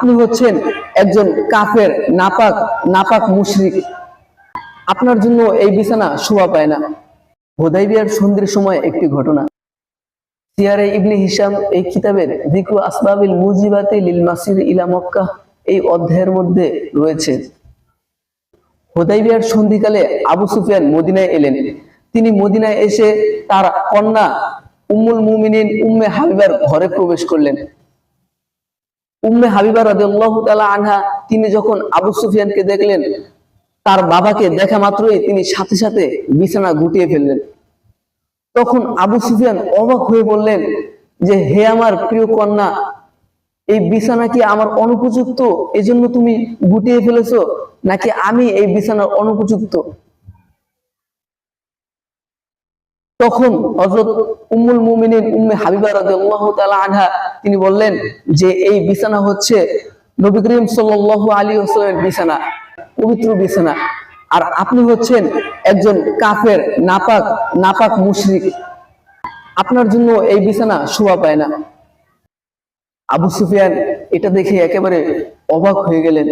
আপনি হচ্ছেন একজন কাফের, নাপাক নাপাক মুশরিক। আপনার জন্য এই বিছানা শোভা পায় না। হোদাইবিয়ার সন্ধির সময় একটি ঘটনা। সিয়ারে ইবনে হিসাম এই কিতাবের যিকরু আসবাবিল মুজিবাতে লিল মাসির ইলা মক্কা এই অধ্যায়ের মধ্যে রয়েছে। হোদাইবিয়ার সন্ধিকালে আবু সুফিয়ান মদিনায় এলেন। তিনি মদিনায় এসে তার কন্যা উম্মুল মুমিনিন উম্মে হাবিবার ঘরে প্রবেশ করলেন। উম্মে হাবিবা রাদিয়াল্লাহু তাআলা আনহা তিনি যখন আবু সুফিয়ানকে দেখলেন, তার বাবাকে দেখা মাত্রই তিনি সাথে সাথে বিছানা গুটিয়ে ফেললেন। তখন আবু সুফিয়ান অবাক হয়ে বললেন যে, হে আমার প্রিয় কন্যা, এই বিছানা কি আমার অনুপযুক্ত? এজন্য তুমি গুটিয়ে ফেলেছো? নাকি আমি এই বিছানার অনুপযুক্ত? তখন হযরত উম্মুল মুমিনিন উম্মে হাবিবা রাদিয়াল্লাহু তাআলা আনহা তিনি বললেন যে এই বিছানা হচ্ছে নবী করিম সাল্লাল্লাহু আলাইহি ওয়াসাল্লামের বিছানা, পবিত্র বিছানা। আর আপনি হচ্ছেন একজন কাফের, নাপাক নাপাক মুশরিক। আপনার জন্য এই বিছানা শোভা পায় না। আবু সুফিয়ান এটা দেখে একেবারে অবাক হয়ে গেলেন।